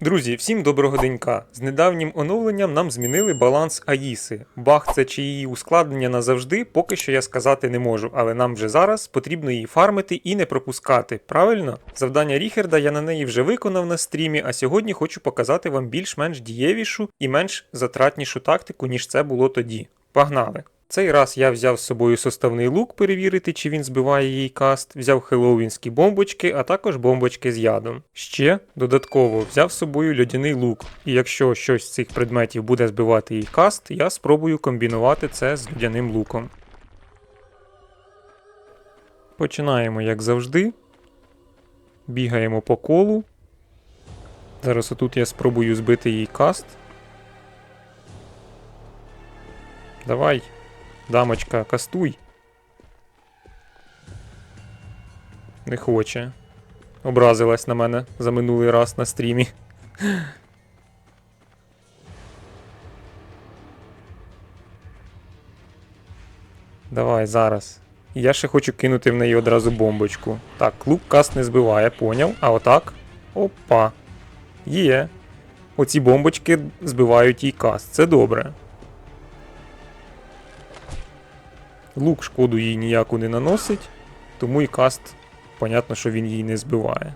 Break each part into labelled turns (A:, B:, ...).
A: Друзі, всім доброго денька. З недавнім оновленням нам змінили баланс Аїси. Баг це чи її ускладнення назавжди, поки що я сказати не можу, але нам вже зараз потрібно її фармити і не пропускати. Правильно? Завдання Ріхерда я на неї вже виконав на стрімі, а сьогодні хочу показати вам більш-менш дієвішу і менш затратнішу тактику, ніж це було тоді. Погнали! Цей раз я взяв з собою составний лук перевірити, чи він збиває її каст, взяв хеллоуінські бомбочки, а також бомбочки з ядом. Ще додатково взяв з собою льодяний лук, і якщо щось з цих предметів буде збивати її каст, я спробую комбінувати це з льодяним луком. Починаємо, як завжди. Бігаємо по колу. Зараз отут я спробую збити її каст. Давай. Дамочка, кастуй. Не хоче. Образилась на мене за минулий раз на стрімі. Давай зараз. Я ще хочу кинути в неї одразу бомбочку. Так, клуб каст не збиває, поняв. А отак. Опа. Є. Оці бомбочки збивають їй каст. Це добре. Лук шкоду їй ніяку не наносить, тому і каст, понятно, що він її не збиває.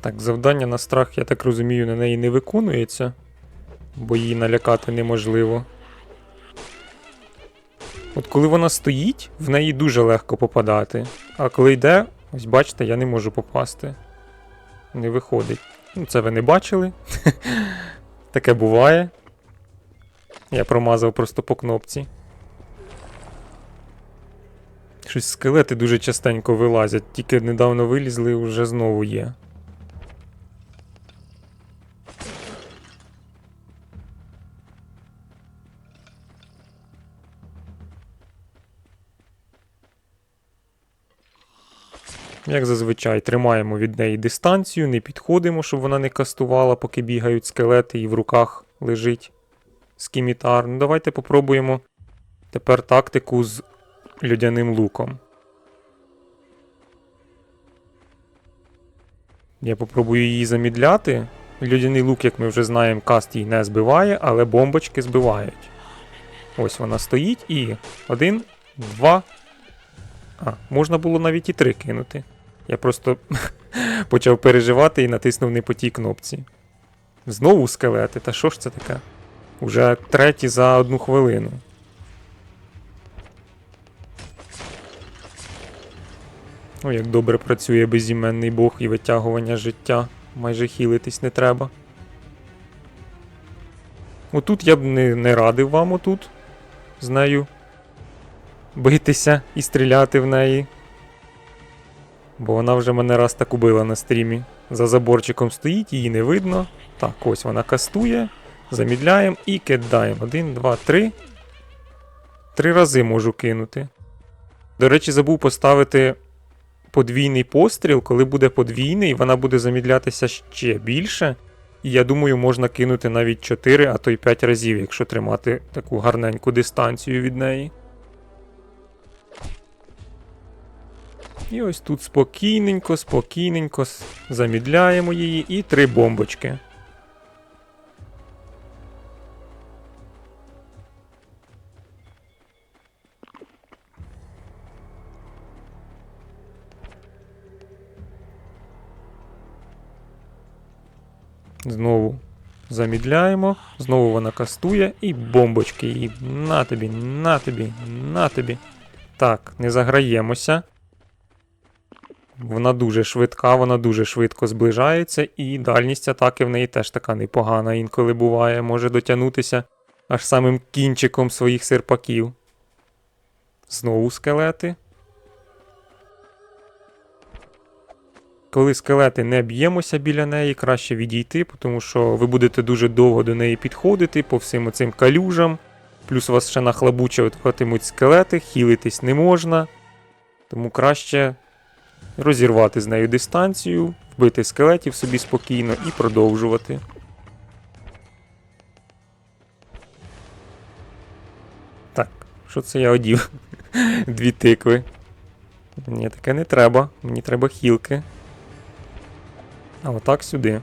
A: Так, завдання на страх, я так розумію, на неї не виконується, бо її налякати неможливо. От коли вона стоїть, в неї дуже легко попадати. А коли йде, ось бачите, я не можу попасти. Не виходить. Ну, це ви не бачили. Таке буває. Я промазав просто по кнопці. Щось скелети дуже частенько вилазять, тільки недавно вилізли, вже знову є. Як зазвичай, тримаємо від неї дистанцію, не підходимо, щоб вона не кастувала, поки бігають скелети і в руках лежить скімітар. Ну, давайте попробуємо тепер тактику з людяним луком. Я попробую її замідляти. Людяний лук, як ми вже знаємо, каст її не збиває, але бомбочки збивають. Ось вона стоїть і один, два. А, можна було навіть і три кинути. Я просто почав переживати і натиснув не по тій кнопці. Знову скелети, та що ж це таке? Уже треті за одну хвилину. О, як добре працює безіменний бог і витягування життя. Майже хілитись не треба. Отут я б не, не радив вам отут з нею битися і стріляти в неї. Бо вона вже мене раз так убила на стрімі. За заборчиком стоїть, її не видно. Так, ось вона кастує. Замідляємо і кидаємо. Один, два, три. Три рази можу кинути. До речі, забув поставити подвійний постріл. Коли буде подвійний, вона буде замідлятися ще більше. І я думаю, можна кинути навіть 4, а то й 5 разів, якщо тримати таку гарненьку дистанцію від неї. І ось тут спокійненько, спокійненько замідляємо її і три бомбочки. Знову замідляємо, знову вона кастує і бомбочки. І на тобі, на тобі, на тобі. Так, не заграємося. Вона дуже швидка, вона дуже швидко зближається, і дальність атаки в неї теж така непогана, інколи буває, може дотягнутися аж самим кінчиком своїх серпаків. Знову скелети. Коли скелети не б'ємося біля неї, краще відійти, тому що ви будете дуже довго до неї підходити по всім оцим калюжам. Плюс вас ще нахлабучуватимуть скелети, хілитись не можна. Тому краще розірвати з нею дистанцію, вбити скелетів собі спокійно і продовжувати. Так, що це я одів? Дві тикви. Ні, таке не треба. Мені треба хілки. А отак сюди.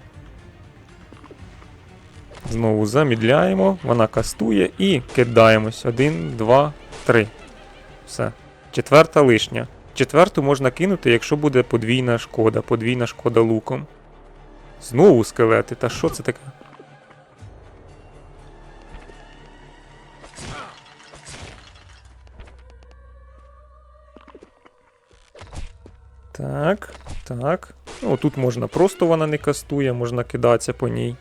A: Знову замідляємо, вона кастує і кидаємось. Один, два, три. Все. Четверта лишня. Четверту можна кинути, якщо буде подвійна шкода, подвійна шкода луком. Знову скелети. Та що це таке? Так, так. Ну, тут можна просто вона не кастує, можна кидатися по ній.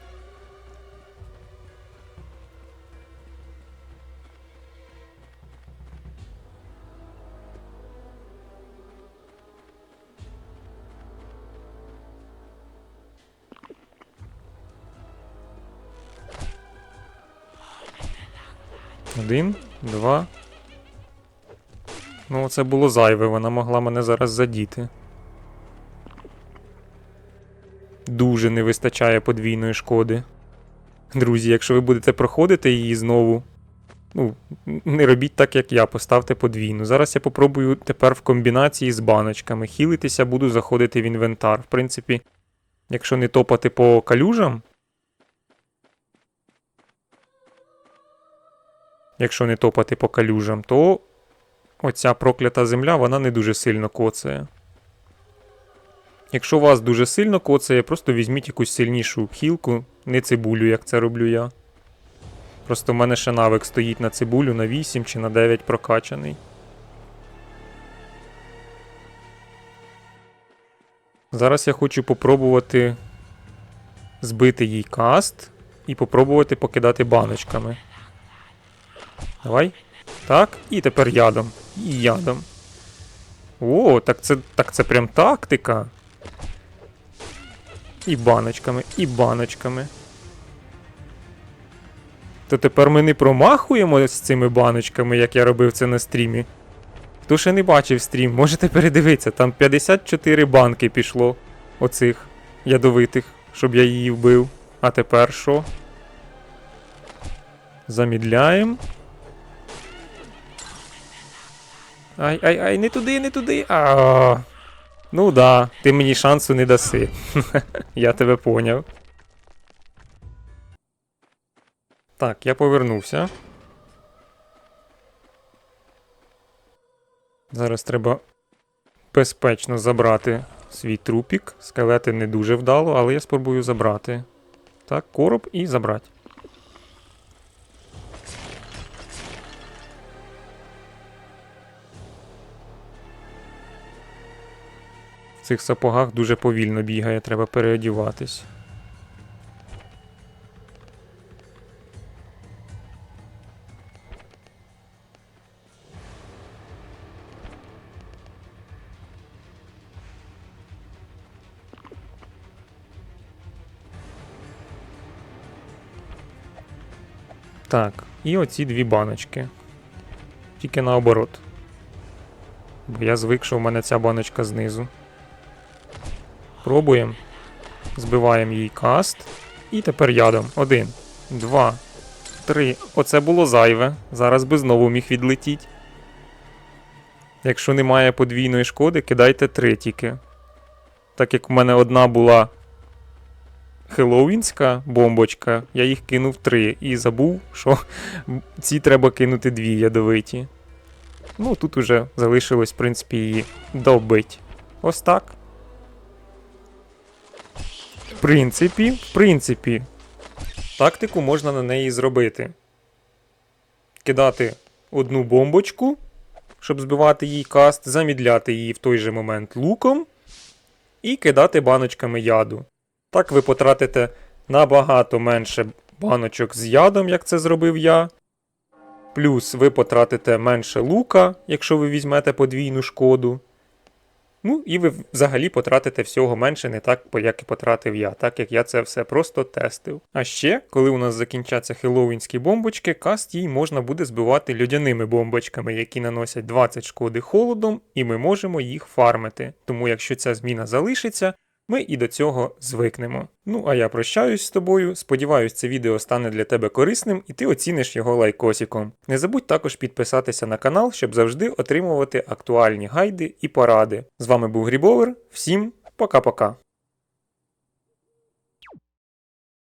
A: Один, два. Ну, це було зайве, вона могла мене зараз задіти. Дуже не вистачає подвійної шкоди. Друзі, якщо ви будете проходити її знову, ну, не робіть так, як я, поставте подвійну. Зараз я попробую тепер в комбінації з баночками. Хілитися буду заходити в інвентар. В принципі, якщо не топати по калюжам. Якщо не топати по калюжам, то оця проклята земля, вона не дуже сильно коцає. Якщо вас дуже сильно коцає, просто візьміть якусь сильнішу хілку, не цибулю, як це роблю я. Просто в мене ще навик стоїть на цибулю на 8 чи на 9 прокачаний. Зараз я хочу попробувати збити їй каст і попробувати покидати баночками. Давай. Так, і тепер ядом. І ядом. О, так це, так це прям тактика. І баночками, і баночками. То тепер ми не промахуємо з цими баночками, як я робив це на стрімі. Хто ще не бачив стрім, можете передивитися, там 54 банки пішло оцих ядовитих, щоб я її вбив. А тепер що? Замідляємо. Ай, ай, ай, не туди, не туди. А. Ну да, ти мені шансу не даси. я тебе поняв. Так, я повернувся. Зараз треба безпечно забрати свій трупік. Скелети не дуже вдало, але я спробую забрати. Так, короб і забрати. Цих сапогах дуже повільно бігає, треба переодіватись. Так, і оці дві баночки. Тільки наоборот. Бо я звик, що в мене ця баночка знизу. Пробуємо. Збиваємо їй каст. І тепер ядом. Один, два, три. Оце було зайве. Зараз би знову міг відлетіти. Якщо немає подвійної шкоди, кидайте три тільки. Так як в мене одна була хеллоуінська бомбочка, я їх кинув три і забув, що ці треба кинути дві ядовиті. Ну, тут уже залишилось, в принципі, її добить. Ось так. Принципі, в принципі, тактику можна на неї зробити. Кидати одну бомбочку, щоб збивати їй каст, замідляти її в той же момент луком і кидати баночками яду. Так ви потратите набагато менше баночок з ядом, як це зробив я. Плюс ви потратите менше лука, якщо ви візьмете подвійну шкоду. Ну і ви взагалі потратите всього менше, не так, як і потратив я, так як я це все просто тестив. А ще, коли у нас закінчаться хеллоуінські бомбочки, каст їй можна буде збивати льодяними бомбочками, які наносять 20 шкоди холодом, і ми можемо їх фармити. Тому якщо ця зміна залишиться, ми і до цього звикнемо. Ну а я прощаюсь з тобою. Сподіваюсь, це відео стане для тебе корисним і ти оціниш його лайкосиком. Не забудь також підписатися на канал, щоб завжди отримувати актуальні гайди і поради. З вами був Грібовер. Всім пока-пока.